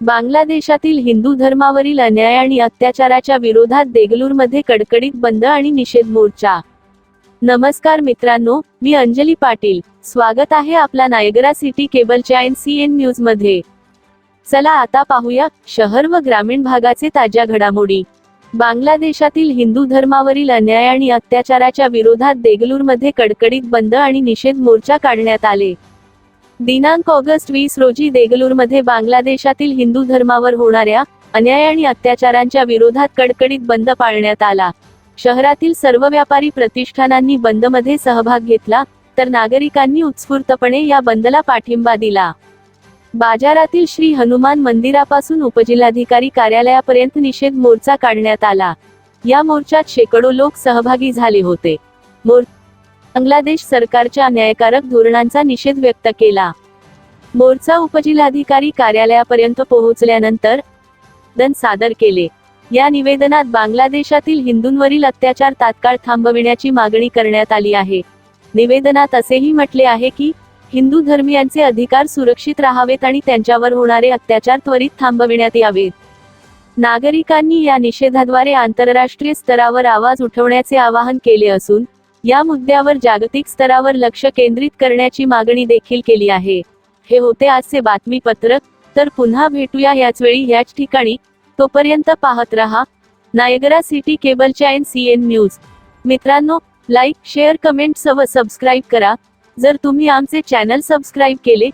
बांगलादेशातील हिंदू धर्मावरील अन्याय आणि अत्याचाराच्या विरोधात देगलूरमध्ये कडकडीत बंद आणि निषेध मोर्चा. नमस्कार मित्रांनो मी अंजली पाटील. स्वागत आहे आपला नायगरा सिटी केबलच्या एन सी एन न्यूजमध्ये चला आता पाहूया शहर व ग्रामीण भागाचे ताज्या घडामोडी. बांगलादेशातील हिंदू धर्मावरील अन्याय आणि अत्याचाराच्या विरोधात देगलूरमध्ये कडकडीत बंद आणि निषेध मोर्चा काढण्यात आले. दिनांक ऑगस्ट वीस रोजी देगलूरमध्ये बांगलादेशातील हिंदू धर्मावर होणाऱ्या अन्याय आणि अत्याचारांच्या विरोधात कडकडीत बंद पाळण्यात आला. शहरातील सर्व व्यापारी प्रतिष्ठानांनी बंदमध्ये सहभाग घेतला तर नागरिकांनी उत्स्फूर्तपणे या बंदला पाठिंबा दिला. बाजारातील श्री हनुमान मंदिरापासून उपजिल्हाधिकारी कार्यालयापर्यंत निषेध मोर्चा काढण्यात आला. या मोर्चात शेकडो लोक सहभागी झाले होते. मोर्चा बांगलादेश सरकारच्या अन्यायकारक धोरणांचा निषेध व्यक्त केला. मोर्चा उपजिल्हाधिकारी कार्यालयापर्यंत पोहोचल्यानंतर निवेदन सादर केले. या निवेदनात बांगलादेशातील हिंदूंवरील अत्याचार तात्काळ थांबविण्याची मागणी करण्यात आली आहे. निवेदनात असेही म्हटले आहे की हिंदू धर्मियांचे अधिकार सुरक्षित राहावेत आणि त्यांच्यावर होणारे अत्याचार त्वरित थांबविण्यात यावेत. नागरिकांनी या निषेधाद्वारे आंतरराष्ट्रीय स्तरावर आवाज उठवण्याचे आवाहन केले असून या मुद्द्यावर जागतिक स्तरावर लक्ष केंद्रित करण्याची मागणी देखील केली आहे. हे होते आजचे बातमीपत्रक. तर पुन्हा भेटूया याच वेळी ह्याच ठिकाणी. तोपर्यंत पाहत रहा. नायगरा सिटी केबलच्या एन सी एन न्यूज. मित्रांनो लाईक शेअर कमेंट सव सबस्क्राईब करा. जर तुम्ही आमचे चॅनल सबस्क्राईब केले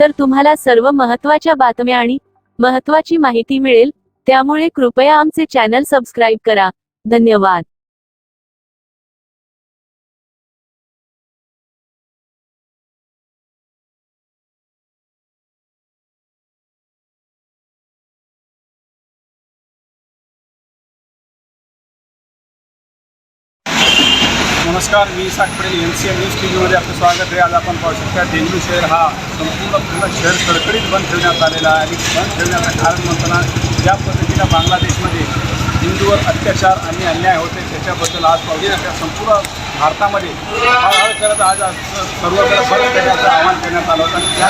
तर तुम्हाला सर्व महत्त्वाच्या बातम्या आणि महत्त्वाची माहिती मिळेल. त्यामुळे कृपया आमचे चॅनल सबस्क्राईब करा. धन्यवाद. नमस्कार मी Isak Patel N C M news T व्हीमध्ये आपलं स्वागत आहे. आज आपण पाहू शकता डेंग्यू शहर हा संपूर्ण पूर्ण शहर कडकडीत बंद ठेवण्यात आलेला आहे आणि बंद ठेवण्याचं कारण म्हणताना ज्या पद्धतीनं बांगलादेशमध्ये हिंदूवर अत्याचार आणि अन्याय होते त्याच्याबद्दल आज पाहू संपूर्ण भारतामध्ये हळहळ करत आज आज सर्वकडे बंद करण्याचं आवाहन करण्यात आलं होतं. आणि त्या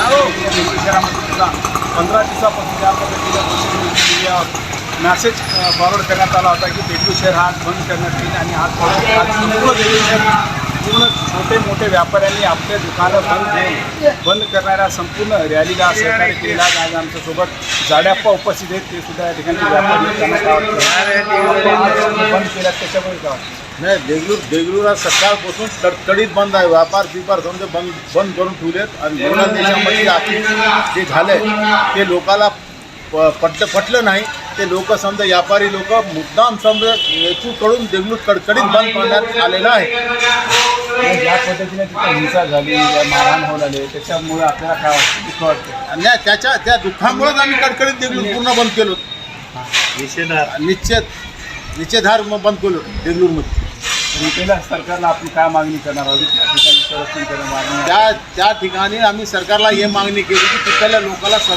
डेंग्यू शहरामध्ये सुद्धा पंधरा दिवसापासून त्या पद्धतीनं सोशल मीडियावर मॅसेज फॉरवर्ड करण्यात आला होता की देगलू शहर हा बंद करण्यात येईल आणि आज आज संपूर्ण देगलू शहर पूर्ण छोटे मोठे व्यापाऱ्यांनी आपले दुकानं बंद ठेवून बंद करणाऱ्या संपूर्ण रॅलीला सहकार्य केलेला आज आमच्यासोबत जाड्याप्पा उपस्थित आहेत ते सुद्धा या ठिकाणी व्यापारी आहेत. त्यांना काय वाटतं? बंद केल्यात त्याच्यामुळे काय वाटतं? नाही देगलूर देगलूरला सकाळपासून तडतडीत बंद आहे व्यापार बिपार समजा बंद बंद करून ठेवलेत आणि देशामध्ये आधी जे झालंय ते लोकाला प- पटलं पटलं नाही ते लोक समजा व्यापारी लोक मुद्दाम समजा येथूकडून देगलूर कडकडीत बंद करण्यात आलेलं आहे. ज्या पद्धतीने तिथे हिंसा झाली या मारहाण होऊ लागले त्याच्यामुळे आपल्याला काय वाटतं? दुःख वाटतं? आणि त्या- त्याच्या त्या दुःखामुळेच आम्ही कडकडीत देगलूर पूर्ण बंद केलो. निश्चित निश्चयधार मग बंद केलो देगलूरमध्ये. रिटेलर सरकारला आपण काय मागणी करणार? आहोत त्या ठिकाणी संरक्षण करणं मागणी त्या त्या ठिकाणी आम्ही सरकारला हे मागणी केली की तिथल्या लोकांना सर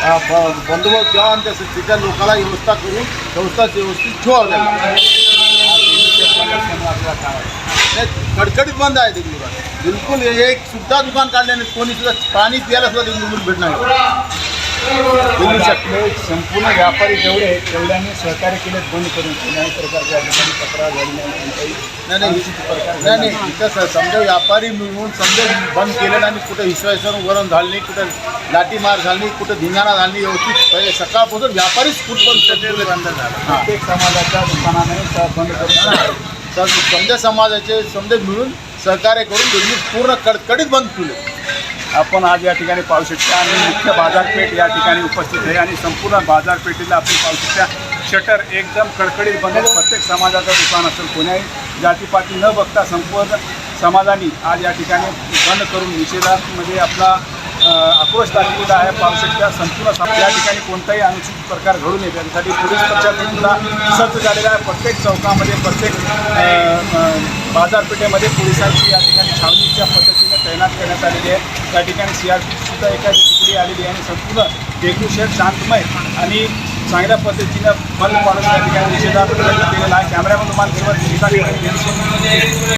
बंदोबस्त द्यावा आणि त्या तिथल्या लोकांना व्यवस्था करून व्यवस्था व्यवस्थित ठेवावं आपल्याला काय नाही, कडकडीत बंद आहे देगलूर बिलकुल हे एक सुद्धा दुकान काढल्याने कोणी सुद्धा पाणी प्यायला सुद्धा देगलूर भेटणार नाही. शहर- आपले संपूर्ण व्यापारी जेवढे आहेत तेवढ्यांनी सहकार्य केले बंद करून कोणत्याही प्रकारच्या ठिकाणी तक्रार झाली नाही नाही नाही प्रकार नाही झाला नाही नाही. इथं स- समजा व्यापारी मिळून समजा बंद केलेलं आणि कुठं विश्वासन वरण झालं नाही कुठं लाठीमार झाली नाही कुठं धिंगाणा झाली नाही व्यवस्थित सकाळपासून व्यापारीच फूट बंद बंद झाला प्रत्येक समाजाच्या दुकानाने बंद करून समजा समाजाचे समजा मिळून सहकार्य करून दोन्ही पूर्ण कडकडीत बंद केले. आपण आज या ठिकाणी पाहू शकता आणि मुख्य बाजारपेठ या ठिकाणी उपस्थित आहे आणि संपूर्ण बाजारपेठेला आपण पाहू शकता. शटर एकदम कडकडीत बनेल प्रत्येक समाजाचं दुकान असेल कोण्याही जातीपाती न बघता संपूर्ण समाजाने आज या ठिकाणी बंद करून निषेधामध्ये आपला आक्रोश दाखवलेला आहे. पाहू शकता संपूर्ण सम- या ठिकाणी कोणताही अनुचित प्रकार घडू येत त्यासाठी पोलीस प्रशासन सज्ज झालेला आहे. प्रत्येक चौकामध्ये प्रत्येक बाजारपेठेमध्ये पोलिसांची या ठिकाणी छावणीच्या पद्धती तैनात करण्यात आलेली आहे. त्या ठिकाणी सी आर सुद्धा एखादी तुकडी आलेली आहे आणि संपूर्ण देगलू शहर शांतमय आणि चांगल्या पद्धतीनं बंद पाडून त्या ठिकाणी निषेधार्थ प्रयत्न केलेला आहे. कॅमेरामन मानसोबत